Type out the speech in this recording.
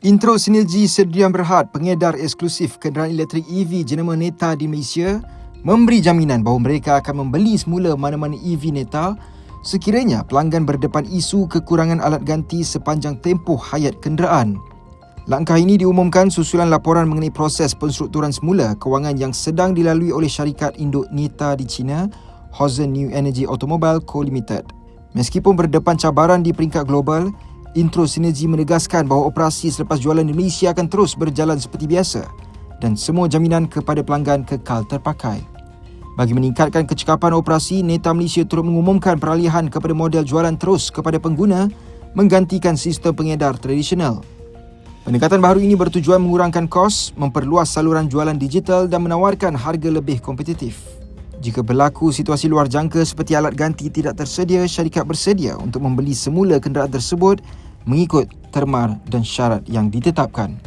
Intro sinergi Serdian Berhad, pengedar eksklusif kenderaan elektrik EV jenama Neta di Malaysia, memberi jaminan bahawa mereka akan membeli semula mana-mana EV Neta sekiranya pelanggan berdepan isu kekurangan alat ganti sepanjang tempoh hayat kenderaan. Langkah ini diumumkan susulan laporan mengenai proses penstrukturan semula kewangan yang sedang dilalui oleh syarikat induk Neta di China, Horizon New Energy Automobile Co Limited. Meskipun berdepan cabaran di peringkat global, Intro Sinergi menegaskan bahawa operasi selepas jualan di Malaysia akan terus berjalan seperti biasa dan semua jaminan kepada pelanggan kekal terpakai. Bagi meningkatkan kecekapan operasi, Neta Malaysia turut mengumumkan peralihan kepada model jualan terus kepada pengguna menggantikan sistem pengedar tradisional. Pendekatan baru ini bertujuan mengurangkan kos, memperluas saluran jualan digital dan menawarkan harga lebih kompetitif. Jika berlaku situasi luar jangka seperti alat ganti tidak tersedia, syarikat bersedia untuk membeli semula kenderaan tersebut mengikut termar dan syarat yang ditetapkan.